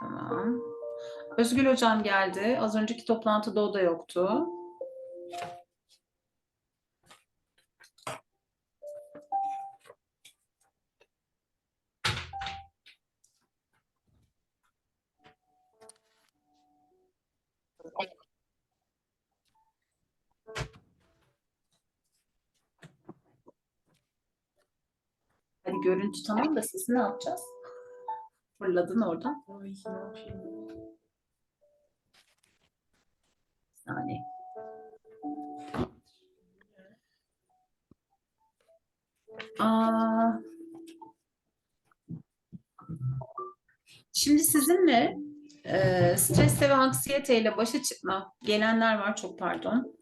Tamam. Özgül hocam geldi. Az önceki toplantıda o da yoktu. Görüntü tamam da sesi ne yapacağız? Fırladın oradan. Ay? Yani. Aa, şimdi sizinle e, stresle ve anksiyeteyle başa çıkma. Gelenler var çok pardon.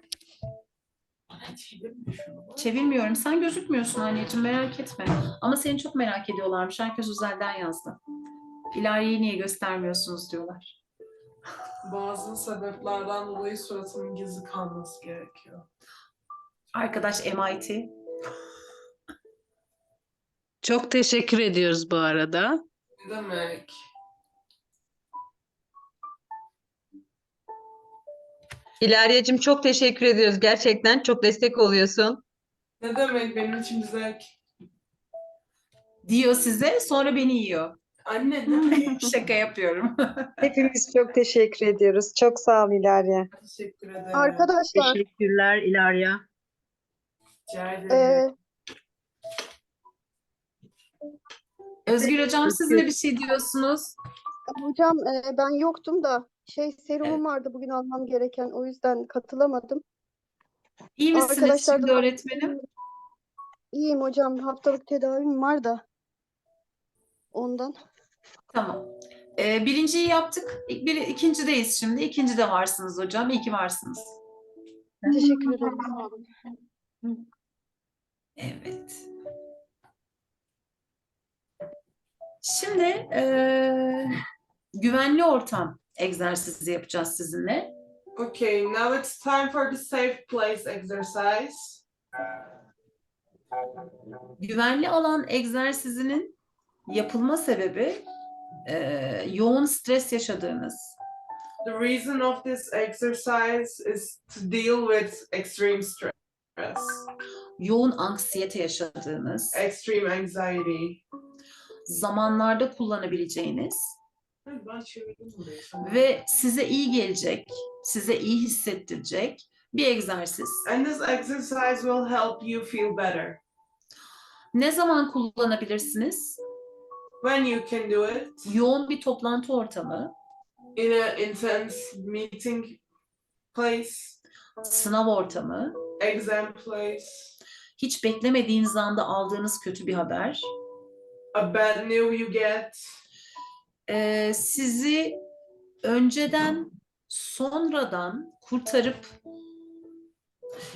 Çevirmiyorum. Sen gözükmüyorsun anneciğim merak etme. Ama seni çok merak ediyorlarmış. Herkes özelden yazdı. İleriyi niye göstermiyorsunuz diyorlar. Bazı sebeplerden dolayı suratımın gizli kalması gerekiyor. Arkadaş MIT. Çok teşekkür ediyoruz bu arada. Ne demek? İlarya'cığım çok teşekkür ediyoruz. Gerçekten çok destek oluyorsun. Ne demek benim için zevk? Diyor size sonra beni yiyor. Anne ne? Şaka yapıyorum. Hepimiz çok teşekkür ediyoruz. Çok sağ ol İlerya. Teşekkür ederim. Arkadaşlar, Teşekkürler İlarya. Rica ederim. e, Özgür hocam siz de bir şey diyorsunuz. hocam e, ben yoktum da şey serumum vardı bugün almam gereken. O yüzden katılamadım. İyi misiniz Arkadaşlar şimdi öğretmenim? İyiyim hocam. Haftalık tedavim var da. Ondan. Tamam. Ee, birinciyi yaptık. Bir, ikincideyiz şimdi. İkinci de varsınız hocam. İyi ki varsınız. Teşekkür ederim. Evet. Şimdi eee, güvenli ortam egzersizi yapacağız sizinle. Okay, now it's time for the safe place exercise. Güvenli alan egzersizinin yapılma sebebi eee, yoğun stres yaşadığınız, The reason of this exercise is to deal with extreme stress, yoğun anksiyete yaşadığınız, extreme anxiety. zamanlarda kullanabileceğiniz ve size iyi gelecek, size iyi hissettirecek bir egzersiz. And this exercise will help you feel better. Ne zaman kullanabilirsiniz? When you can do it. Yoğun bir toplantı ortamı, in a intense meeting place, sınav ortamı, exam place, hiç beklemediğiniz anda aldığınız kötü bir haber, a bad news you get, eee, sizi önceden sonradan kurtarıp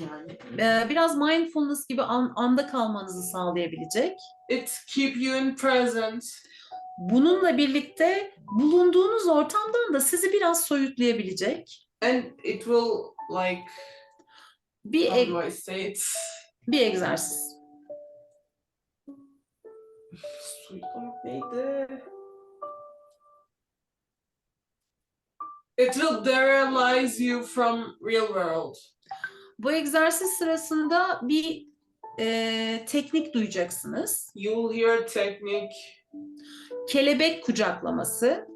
yani eee, biraz mindfulness gibi an- anda kalmanızı sağlayabilecek. it keep you in present Bununla birlikte bulunduğunuz ortamdan da sizi biraz soyutlayabilecek and it will like bir how do I say it? bir egzersiz. Soyutlamak neydi? It will derealize you from real world. Bu egzersiz sırasında bir eee, teknik duyacaksınız. You will hear technique, Kelebek kucaklaması.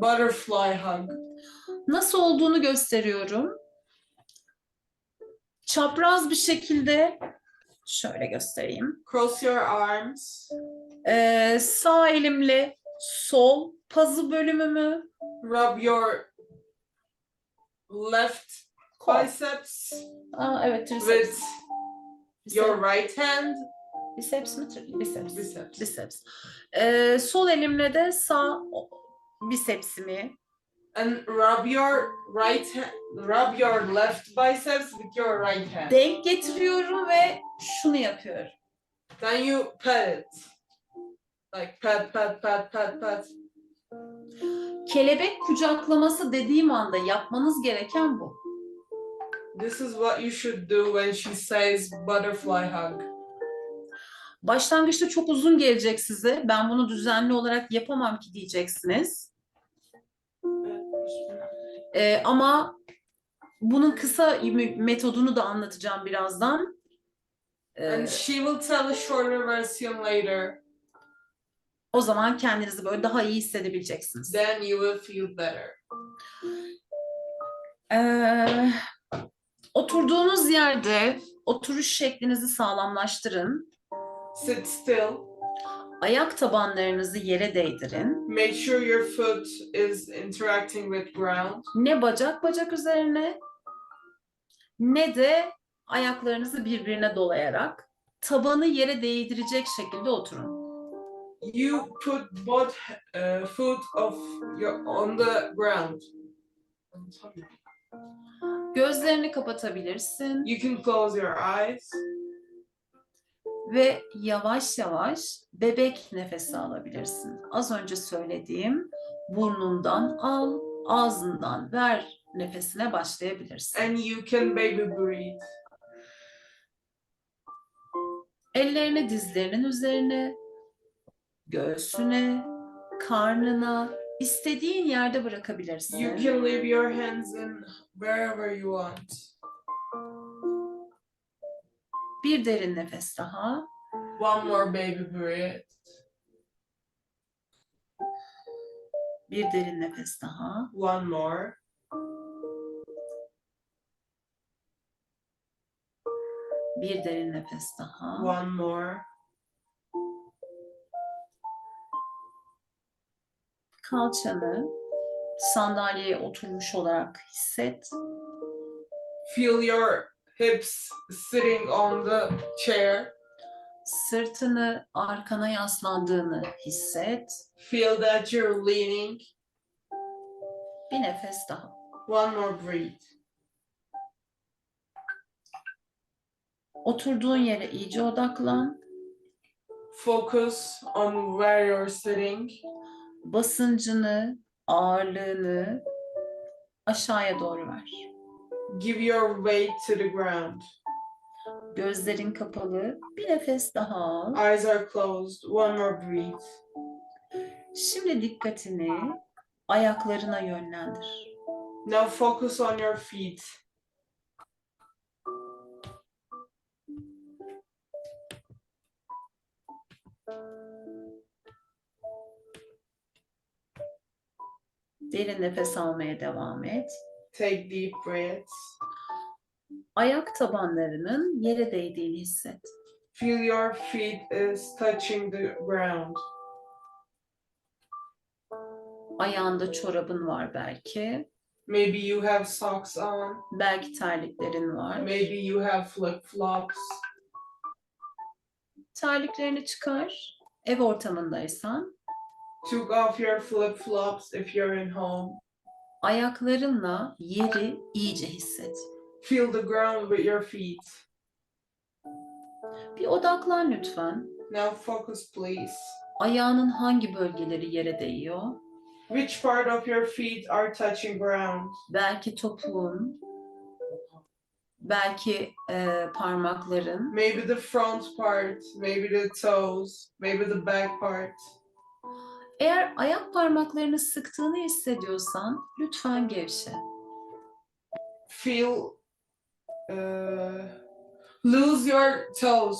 butterfly hug. Nasıl olduğunu gösteriyorum. Çapraz bir şekilde şöyle göstereyim. Cross your arms, Ee, sağ elimle sol pazı bölümümü rub your left biceps Aa, evet triceps. with your right hand, biceps mi? Tri- Biceps. biceps. Biceps. Ee, sol elimle de sağ o- bisepsimi and rub your right hand, rub your left biceps with your right hand. denk getiriyorum ve şunu yapıyorum. Then you pat it. Like pat, pat, pat, pat, pat. Kelebek kucaklaması dediğim anda yapmanız gereken bu. This is what you should do when she says butterfly hug. Başlangıçta çok uzun gelecek size. Ben bunu düzenli olarak yapamam ki diyeceksiniz. Ee, ama bunun kısa metodunu da anlatacağım birazdan. Ee, And she will tell a shorter version later. O zaman kendinizi böyle daha iyi hissedebileceksiniz. Then you will feel better. Ee, oturduğunuz yerde oturuş şeklinizi sağlamlaştırın. Sit still. Ayak tabanlarınızı yere değdirin. Make sure your foot is interacting with ground. Ne bacak bacak üzerine ne de ayaklarınızı birbirine dolayarak tabanı yere değdirecek şekilde oturun. You put both uh, foot of your on the ground. Gözlerini kapatabilirsin You can close your eyes ve yavaş yavaş bebek nefesi alabilirsin. Az önce söylediğim burnundan al, ağzından ver nefesine başlayabilirsin. and you can baby breathe. Ellerini dizlerinin üzerine, göğsüne, karnına, istediğin yerde bırakabilirsin. You can leave your hands in wherever you want. Bir derin nefes daha. One more baby breath. Bir derin nefes daha. One more. Bir derin nefes daha. One more. Kalçanı sandalyeye oturmuş olarak hisset. Feel your hips sitting on the chair. Sırtını arkana yaslandığını hisset. Feel that you're leaning. Bir nefes daha. One more breath. Oturduğun yere iyice odaklan. Focus on where you're sitting. Basıncını, ağırlığını aşağıya doğru ver. Give your weight to the ground. Gözlerin kapalı. Bir nefes daha al. Eyes are closed. One more breath. Şimdi dikkatini ayaklarına yönlendir. Now focus on your feet. Derin nefes almaya devam et. Take deep breaths. Ayak tabanlarının yere değdiğini hisset. Feel your feet is touching the ground. Ayağında çorabın var belki. Maybe you have socks on. Belki terliklerin var. Maybe you have flip flops. Terliklerini çıkar. Ev ortamındaysan Took off your flip flops if you're in home. ayaklarınla yeri iyice hisset. Feel the ground with your feet. Bir odaklan lütfen. Now focus, please. Ayağının hangi bölgeleri yere değiyor? Which part of your feet are touching ground? Belki topuğun, belki e, parmakların, Maybe the front part, maybe the toes, maybe the back part. Eğer ayak parmaklarını sıktığını hissediyorsan lütfen gevşe. Feel, uh, lose your toes.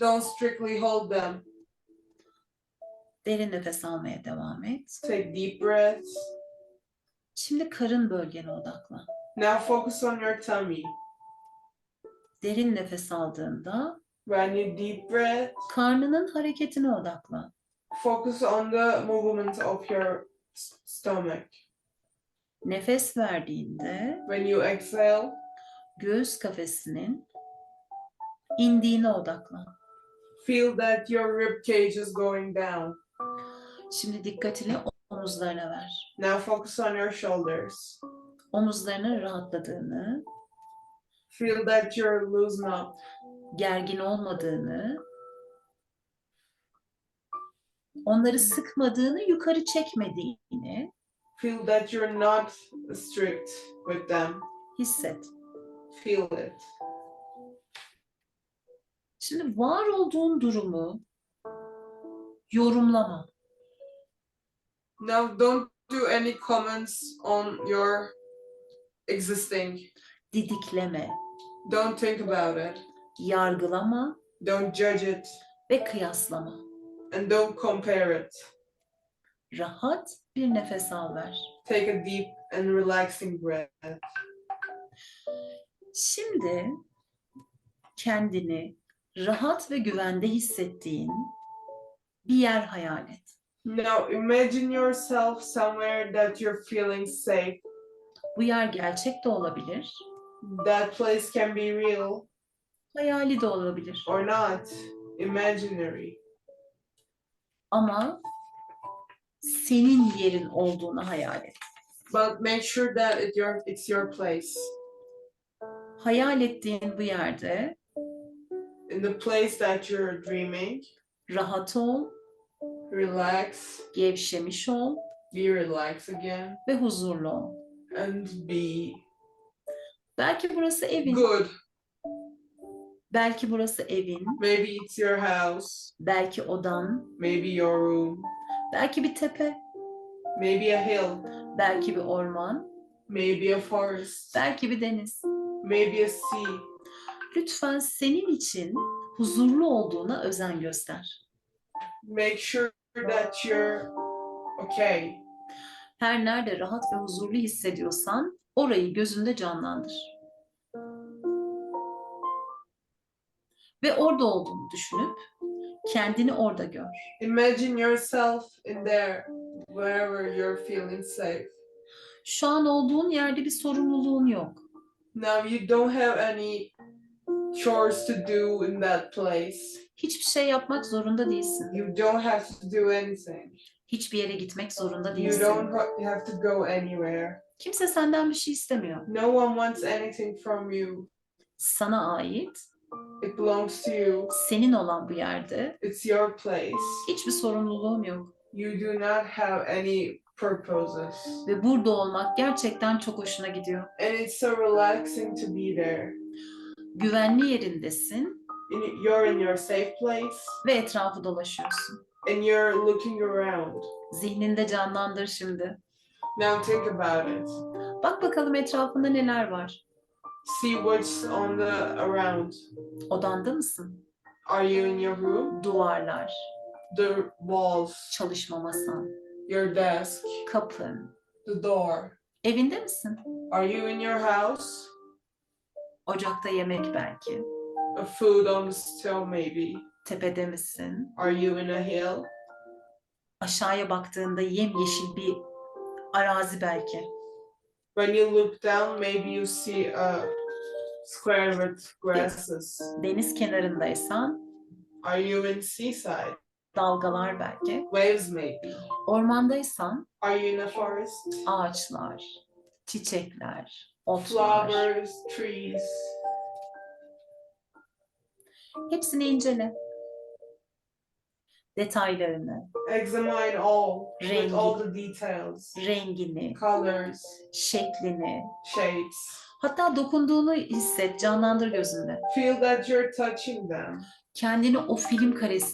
Don't strictly hold them. Derin nefes almaya devam et. Take deep breaths. Şimdi karın bölgene odaklan. Now focus on your tummy. Derin nefes aldığında When you deep breath, karnının hareketine odaklan. Focus on the movement of your stomach. Nefes verdiğinde When you exhale, göğüs kafesinin indiğine odaklan. feel that your rib cage is going down. Şimdi dikkatini omuzlarına ver. Now focus on your shoulders. Omuzlarının rahatladığını, Feel that you're loosen up. gergin olmadığını, onları sıkmadığını, yukarı çekmediğini Feel that you're not strict with them. hisset. Feel it. Şimdi var olduğun durumu yorumlama. Now, don't do any comments on your existing. Didikleme, Don't think about it. yargılama Don't judge it. ve kıyaslama. And don't compare it. Rahat bir nefes al ver. Take a deep and relaxing breath. Şimdi kendini rahat ve güvende hissettiğin bir yer hayal et. Now, imagine yourself somewhere that you're feeling safe. Bu yer gerçek de olabilir, That place can be real hayali de olabilir. or not, imaginary. Ama senin yerin olduğunu hayal et. But make sure that it your, it's your place. Hayal ettiğin bu yerde In the place that you're dreaming, rahat ol, relax, gevşemiş ol be relaxed again, ve huzurlu ol. and be Belki burası evin, good. Belki burası evin, Maybe it's your house, belki odan, maybe your room, belki bir tepe, maybe a hill, belki bir orman, maybe a forest, belki bir deniz. maybe a sea. Lütfen senin için huzurlu olduğuna özen göster. Make sure that you're okay. Her nerede rahat ve huzurlu hissediyorsan orayı gözünde canlandır. Ve orada olduğunu düşünüp kendini orada gör. Imagine yourself in there, wherever you're feeling safe. Şu an olduğun yerde bir sorumluluğun yok. Now you don't have any chores to do in that place. Hiçbir şey yapmak zorunda değilsin. You don't have to do anything. Hiçbir yere gitmek zorunda You değilsin. don't ha- have to go anywhere. Kimse senden bir şey istemiyor. No one wants anything from you. Sana ait, It belongs to you. senin olan bu yerde It's your place. hiçbir sorumluluğun yok. You do not have any purposes. Ve burada olmak gerçekten çok hoşuna gidiyor. And it's so relaxing to be there. Güvenli yerindesin In, you're in your safe place ve etrafı dolaşıyorsun. and you're looking around. Zihninde canlandır şimdi. Now think about it. Bak bakalım etrafında neler var. See what's on the around. Odanda mısın? Are you in your room? Duvarlar, The walls, çalışma masan, your desk, kapın. the door. Evinde misin? Are you in your house? Ocakta yemek belki. A food on the stove, maybe. Tepede misin? Are you in a hill? Aşağıya baktığında yemyeşil bir arazi belki. When you look down, maybe you see a square with grasses. Deniz kenarındaysan Are you in seaside? dalgalar belki. Waves, maybe. Ormandaysan Are you in a forest? ağaçlar, çiçekler, otlar. Flowers, trees. Hepsini incele. Detaylarını, Examine all with all the details, rengini, colors, şeklini, shapes. hatta dokunduğunu hisset, canlandır gözünde. Feel that you're touching them. Kendini o film karesine